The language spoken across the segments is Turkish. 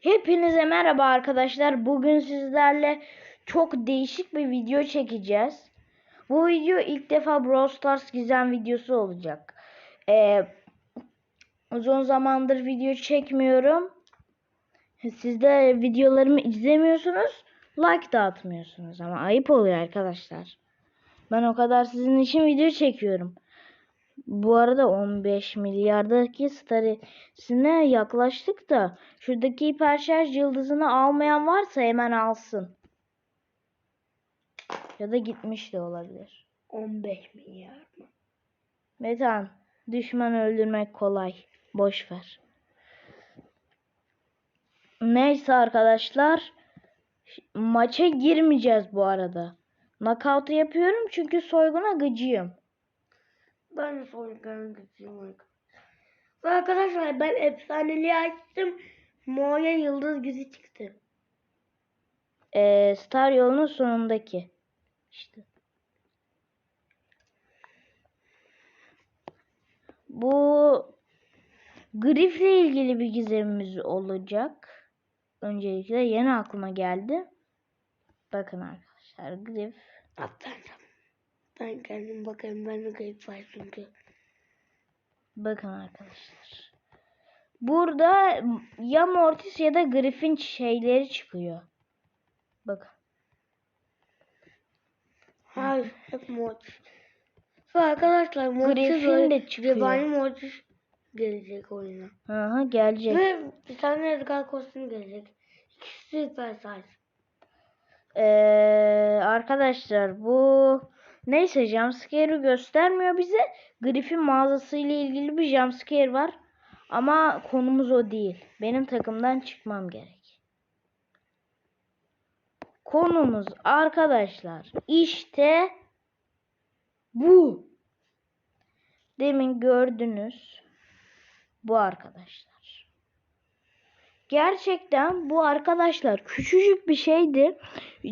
Hepinize merhaba arkadaşlar. Bugün sizlerle çok değişik bir video çekeceğiz. Bu video ilk defa Brawl Stars gizem videosu olacak. Ee, uzun zamandır video çekmiyorum. Siz de videolarımı izlemiyorsunuz. Like da atmıyorsunuz ama ayıp oluyor arkadaşlar. Ben o kadar sizin için video çekiyorum. Bu arada 15 milyardaki staresine yaklaştık da şuradaki hiperşarj yıldızını almayan varsa hemen alsın. Ya da gitmiş de olabilir. 15 milyar mı? Metan, düşman öldürmek kolay. Boş ver. Neyse arkadaşlar. Maça girmeyeceğiz bu arada. Knockout'u yapıyorum çünkü soyguna gıcığım. Ben de geçiyorum. Ve arkadaşlar ben efsaneliği açtım. Moya yıldız güzü çıktı. Ee, Star yolunun sonundaki. İşte. Bu Griff'le ilgili bir gizemimiz olacak. Öncelikle yeni aklıma geldi. Bakın arkadaşlar Griff. Atlandım. Ben kendim bakayım ben de kayıp var çünkü. Bakın arkadaşlar. Burada ya Mortis ya da Griff'in şeyleri çıkıyor. Bakın. Hayır hep Mortis. Ve arkadaşlar Mortis Griffin de çıkıyor. Rivani Mortis gelecek oyuna. Hı gelecek. Ve bir tane Edgar kostümü gelecek. İkisi süper size. Ee, arkadaşlar bu neyse jumpscare'ı göstermiyor bize. Griffin mağazası ile ilgili bir jumpscare var. Ama konumuz o değil. Benim takımdan çıkmam gerek. Konumuz arkadaşlar işte bu. Demin gördünüz. Bu arkadaşlar. Gerçekten bu arkadaşlar küçücük bir şeydi.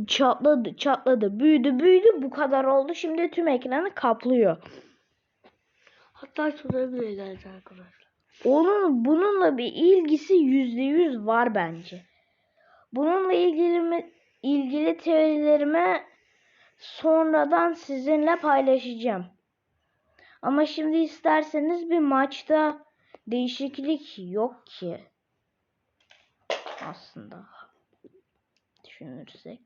Çatladı, çatladı, büyüdü, büyüdü. Bu kadar oldu. Şimdi tüm ekranı kaplıyor. Hatta şuraya bile arkadaşlar. Onun bununla bir ilgisi yüzde yüz var bence. Bununla ilgili mi, ilgili teorilerimi sonradan sizinle paylaşacağım. Ama şimdi isterseniz bir maçta değişiklik yok ki. Aslında düşünürsek.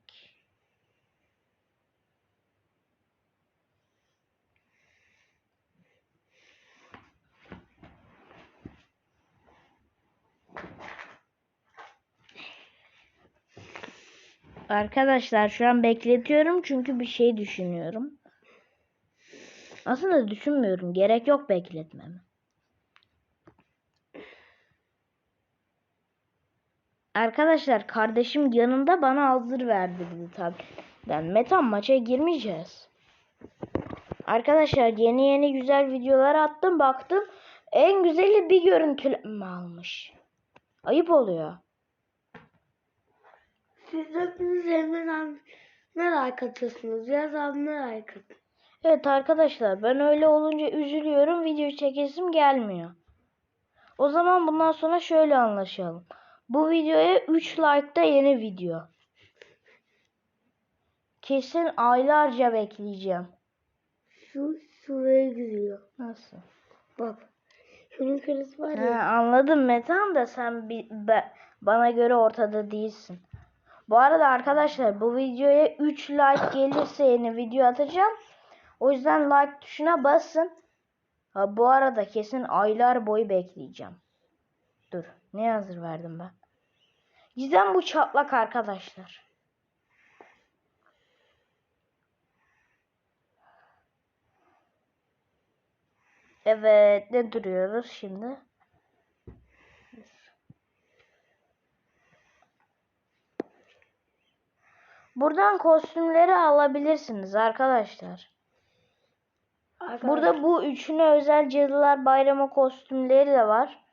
Arkadaşlar şu an bekletiyorum çünkü bir şey düşünüyorum. Aslında düşünmüyorum. Gerek yok bekletmeme. Arkadaşlar kardeşim yanında bana hazır verdirdi tabii. Ben Metan maça girmeyeceğiz. Arkadaşlar yeni yeni güzel videolar attım baktım. En güzeli bir görüntüleme almış. Ayıp oluyor. Siz hepiniz hemen like atıyorsunuz? Yaz abi atın? Evet arkadaşlar ben öyle olunca üzülüyorum. Video çekesim gelmiyor. O zaman bundan sonra şöyle anlaşalım. Bu videoya 3 like'da yeni video. Kesin aylarca bekleyeceğim. Şu şuraya gidiyor. Nasıl? Bak. Şunun kırısı var ya. anladım Metan da sen bir, be- bana göre ortada değilsin. Bu arada arkadaşlar bu videoya 3 like gelirse yeni video atacağım. O yüzden like tuşuna basın. Ha, bu arada kesin aylar boyu bekleyeceğim. Dur. Ne hazır verdim ben? Gizem bu çatlak arkadaşlar. Evet. Ne duruyoruz şimdi? Buradan kostümleri alabilirsiniz arkadaşlar. Arkadaşlar, Burada bu üçüne özel Cadılar Bayramı kostümleri de var.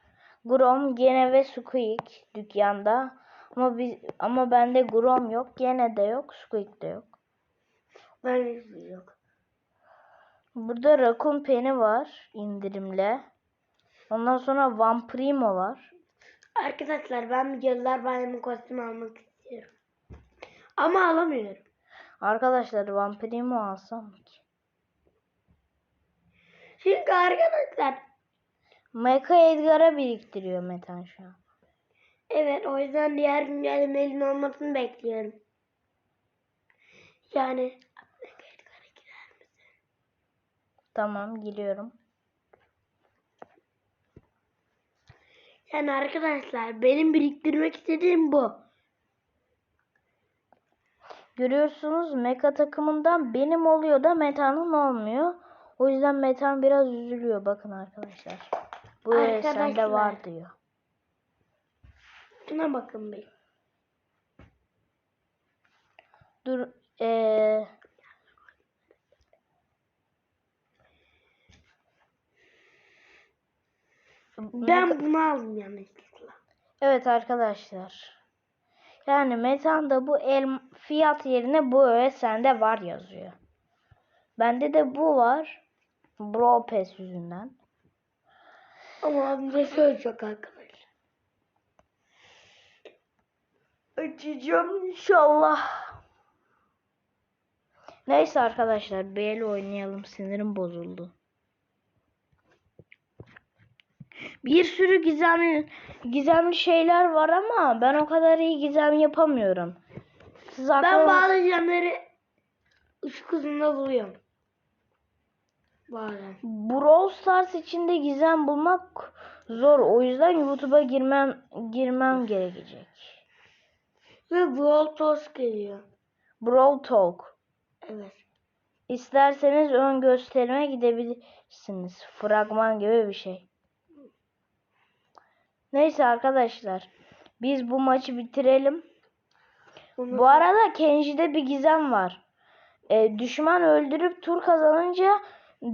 Grom, Gene ve Squeak dükkanda. Ama biz, ama bende Grom yok, Gene de yok, Squeak de yok. ben hiçbir yok. Burada Raccoon Penny var indirimle. Ondan sonra Vampirimo var. Arkadaşlar ben Cadılar Bayramı kostümü almak istiyorum. Ama alamıyorum. Arkadaşlar vampirimi alsam ki? Çünkü arkadaşlar Mecha Edgar'a biriktiriyor Metan şu an. Evet o yüzden diğer güncellemenin olmasını bekliyorum. Yani Tamam geliyorum. yani arkadaşlar benim biriktirmek istediğim bu. Görüyorsunuz Mecha takımından benim oluyor da Meta'nın olmuyor. O yüzden Metan biraz üzülüyor bakın arkadaşlar. Bu evet sende Arkadaşlar. var diyor. Şuna bakın bir. Dur eee Ben bunu aldım yanlışlıkla. Evet arkadaşlar. Yani Metan'da bu el fiyat yerine bu öğe sende var yazıyor. Bende de bu var. Bro Pass yüzünden. Ama abimde şöyle çok arkadaşlar. Açacağım inşallah. Neyse arkadaşlar el oynayalım. Sinirim bozuldu. Bir sürü gizemli gizemli şeyler var ama ben o kadar iyi gizem yapamıyorum. Siz Ben akıl- bazı camları ışık hızında buluyorum. Bazen. Brawl Stars içinde gizem bulmak zor. O yüzden YouTube'a girmem girmem gerekecek. Ve Brawl Talks geliyor. Brawl Talk. Evet. İsterseniz ön gösterime gidebilirsiniz. Fragman gibi bir şey. Neyse arkadaşlar. Biz bu maçı bitirelim. Bunu Bu arada Kenji'de bir gizem var. Ee, düşman öldürüp tur kazanınca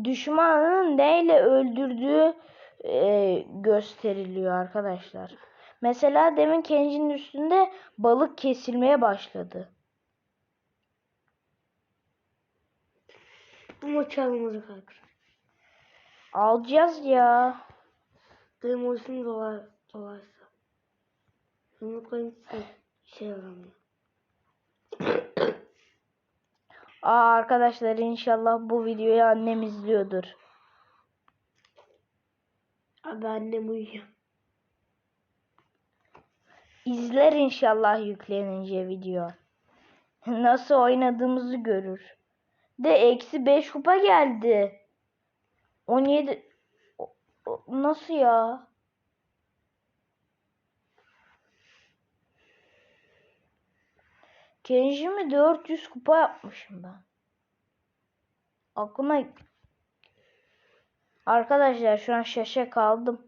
düşmanın neyle öldürdüğü e, gösteriliyor arkadaşlar. Mesela demin Kenji'nin üstünde balık kesilmeye başladı. bu maçı almadık arkadaşlar. Alacağız ya. Benim olsun dolar, dolarsa. Yumruklarım şey, şey yaramıyor. Aa, arkadaşlar inşallah bu videoyu annem izliyordur. Abi annem uyuyor. İzler inşallah yüklenince video. Nasıl oynadığımızı görür. De eksi 5 kupa geldi. 17 O- o- Nasıl ya? Kenji mi 400 kupa yapmışım ben. Aklıma Arkadaşlar şu an şaşa kaldım.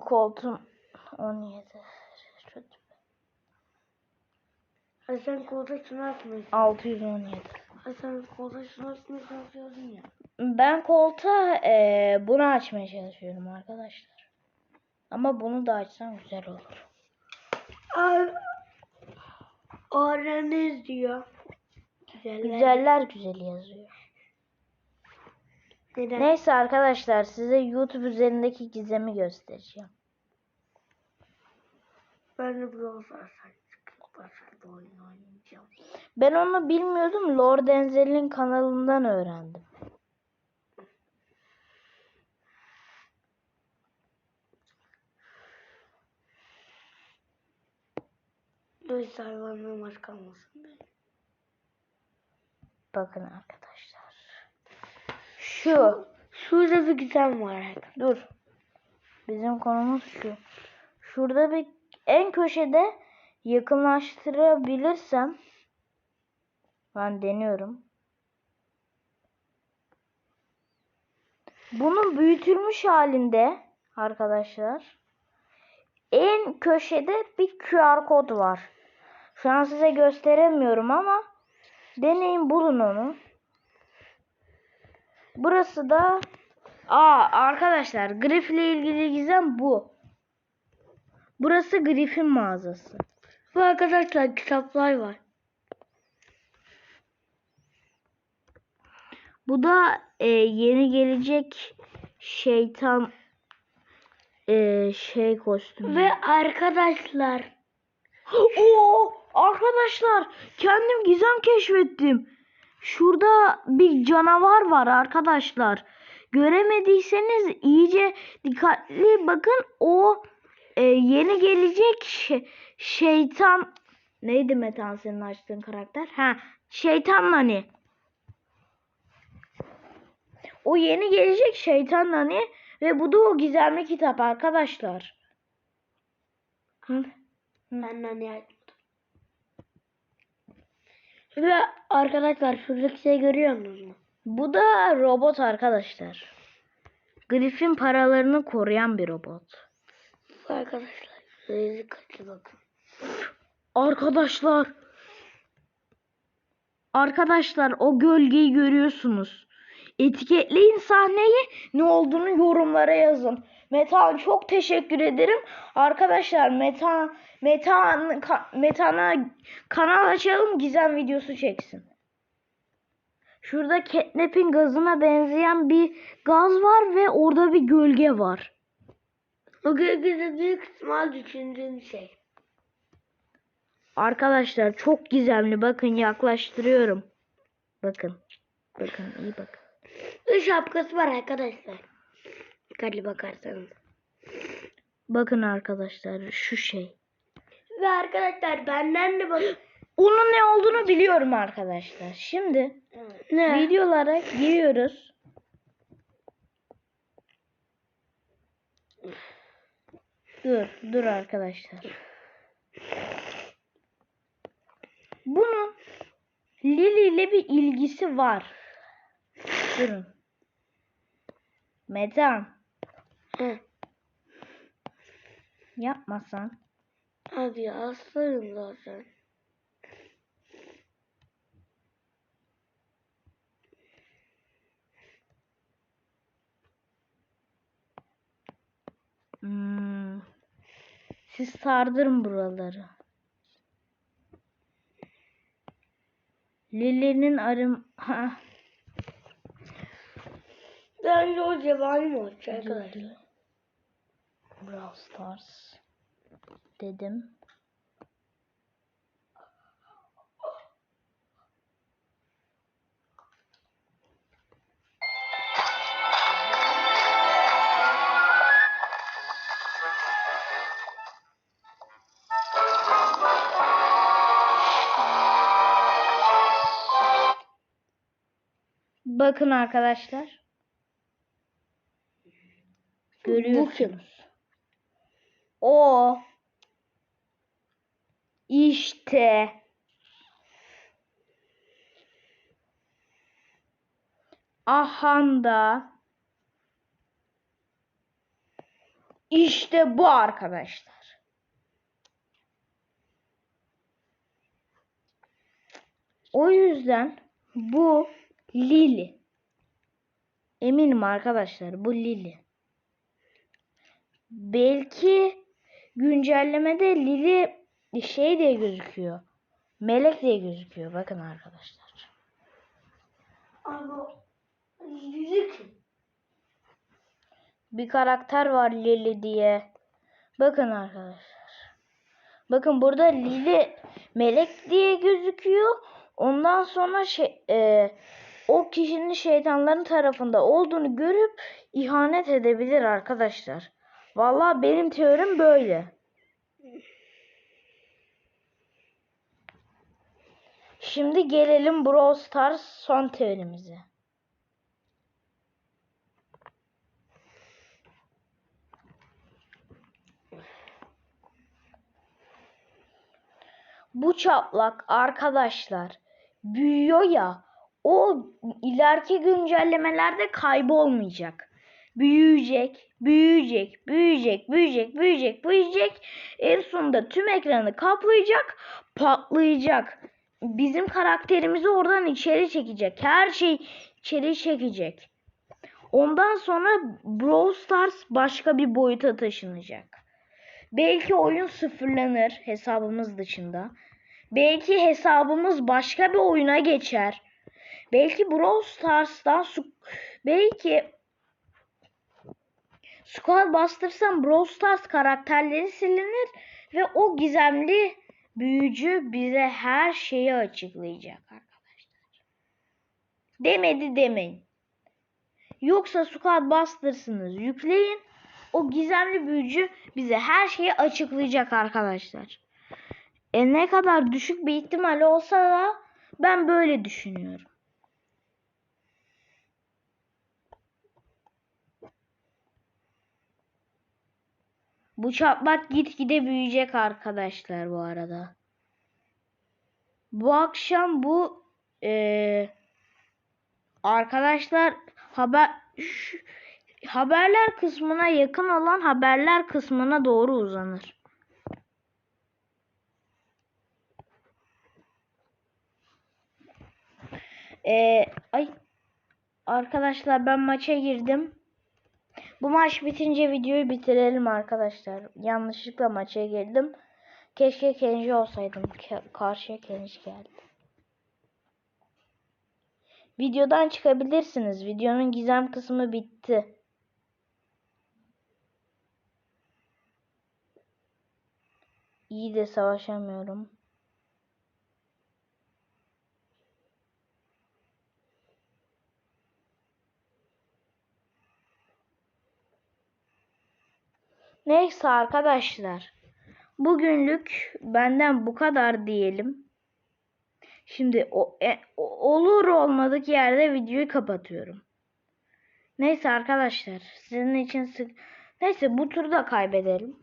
Koltuğum 17. Hadi sen kolda şunu atmayı 617. Hadi sen kolda şunu atmaya çalışıyorsun ya. Ben koltuğa eee, bunu açmaya çalışıyorum arkadaşlar. Ama bunu da açsam güzel olur. Abi. Öğreniriz diyor. Güzeller. Güzeller güzeli yazıyor. Neden? Neyse arkadaşlar size YouTube üzerindeki gizemi göstereceğim. Ben de Brawl Stars'a başka bir oyun oynayacağım. Ben onu bilmiyordum. Lord Enzel'in kanalından öğrendim. Neyse hayvanlığım aç kalmasın be. Bakın arkadaşlar. Şu. Şurada bir güzel var. Dur. Bizim konumuz şu. Şurada bir en köşede yakınlaştırabilirsem ben deniyorum. Bunun büyütülmüş halinde arkadaşlar en köşede bir QR kod var. Şu an size gösteremiyorum ama deneyin bulun onu. Burası da Aa arkadaşlar Grif ile ilgili gizem bu. Burası Grif'in mağazası. Bu arkadaşlar kitaplar var. Bu da e, yeni gelecek şeytan e, şey kostümü. Ve arkadaşlar Oo, arkadaşlar kendim gizem keşfettim. Şurada bir canavar var arkadaşlar. Göremediyseniz iyice dikkatli bakın. O e, yeni gelecek şey- şeytan neydi Metan senin açtığın karakter? Ha, şeytan Nani. O yeni gelecek şeytan Nani ve bu da o gizemli kitap arkadaşlar. Hı? benden yardım. Ve arkadaşlar şuradaki şey görüyor musunuz? Bu da robot arkadaşlar. Griffin paralarını koruyan bir robot. Arkadaşlar sizi kaçı bakın. Arkadaşlar. Arkadaşlar o gölgeyi görüyorsunuz. Etiketleyin sahneyi ne olduğunu yorumlara yazın. Metan çok teşekkür ederim. Arkadaşlar Metan Metan Metan'a kanal açalım gizem videosu çeksin. Şurada catnap'in gazına benzeyen bir gaz var ve orada bir gölge var. O gölgede büyük ihtimal düşündüğüm şey. Arkadaşlar çok gizemli. Bakın yaklaştırıyorum. Bakın. Bakın iyi bakın. Bir şapkası var arkadaşlar. Dikkatli bakarsanız. Bakın arkadaşlar şu şey. Ve arkadaşlar benden de bakın. Onun ne olduğunu biliyorum arkadaşlar. Şimdi Ne? videolara giriyoruz. Dur, dur arkadaşlar. Bunun Lily ile bir ilgisi var. Durun. Metan, He. yapmasan. Abi hastayım zaten. Siz sardırın buraları. Lily'nin arım... Ha. Bence o cevabı mı olacak arkadaşlar? Brawl Stars dedim. Bakın arkadaşlar. Görüyorsunuz. O işte Ahanda işte bu arkadaşlar. O yüzden bu Lili. Eminim arkadaşlar bu Lili. Belki güncellemede Lili şey diye gözüküyor. Melek diye gözüküyor. Bakın arkadaşlar. Abi kim? Bir karakter var Lili diye. Bakın arkadaşlar. Bakın burada Lili melek diye gözüküyor. Ondan sonra şey e, o kişinin şeytanların tarafında olduğunu görüp ihanet edebilir arkadaşlar. Vallahi benim teorim böyle. Şimdi gelelim Brawl Stars son teorimize. Bu çaplak arkadaşlar büyüyor ya o ileriki güncellemelerde kaybolmayacak. Büyüyecek, büyüyecek, büyüyecek, büyüyecek, büyüyecek, büyüyecek. En sonunda tüm ekranı kaplayacak, patlayacak. Bizim karakterimizi oradan içeri çekecek. Her şey içeri çekecek. Ondan sonra Brawl Stars başka bir boyuta taşınacak. Belki oyun sıfırlanır hesabımız dışında. Belki hesabımız başka bir oyuna geçer. Belki Brawl Stars'tan belki Squad bastırsam Brawl Stars karakterleri silinir ve o gizemli büyücü bize her şeyi açıklayacak arkadaşlar. Demedi demeyin. Yoksa Squad bastırsınız yükleyin. O gizemli büyücü bize her şeyi açıklayacak arkadaşlar. E ne kadar düşük bir ihtimal olsa da ben böyle düşünüyorum. Bu çatlak gitgide büyüyecek arkadaşlar bu arada. Bu akşam bu eee, arkadaşlar haber şu- haberler kısmına yakın olan haberler kısmına doğru uzanır. Ee, ay arkadaşlar ben maça girdim. Bu maç bitince videoyu bitirelim arkadaşlar. Yanlışlıkla maça girdim. Keşke Kenji olsaydım. Ke- karşıya Kenji geldi. Videodan çıkabilirsiniz. Videonun gizem kısmı bitti. İyi de savaşamıyorum. Neyse arkadaşlar. Bugünlük benden bu kadar diyelim. Şimdi o, e, olur olmadık yerde videoyu kapatıyorum. Neyse arkadaşlar. Sizin için sık... Neyse bu turu da kaybedelim.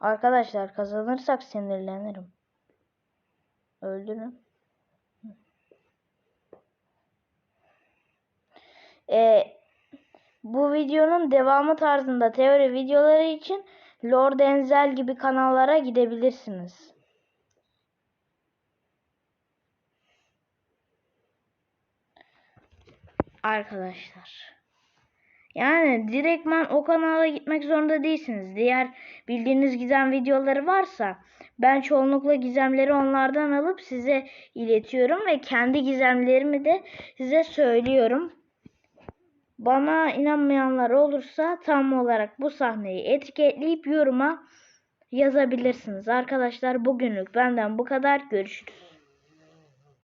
Arkadaşlar kazanırsak sinirlenirim. Öldürün. Ee, bu videonun devamı tarzında teori videoları için Lord Enzel gibi kanallara gidebilirsiniz. Arkadaşlar. Yani direktman o kanala gitmek zorunda değilsiniz. Diğer bildiğiniz gizem videoları varsa ben çoğunlukla gizemleri onlardan alıp size iletiyorum ve kendi gizemlerimi de size söylüyorum. Bana inanmayanlar olursa tam olarak bu sahneyi etiketleyip yoruma yazabilirsiniz. Arkadaşlar bugünlük benden bu kadar. Görüşürüz.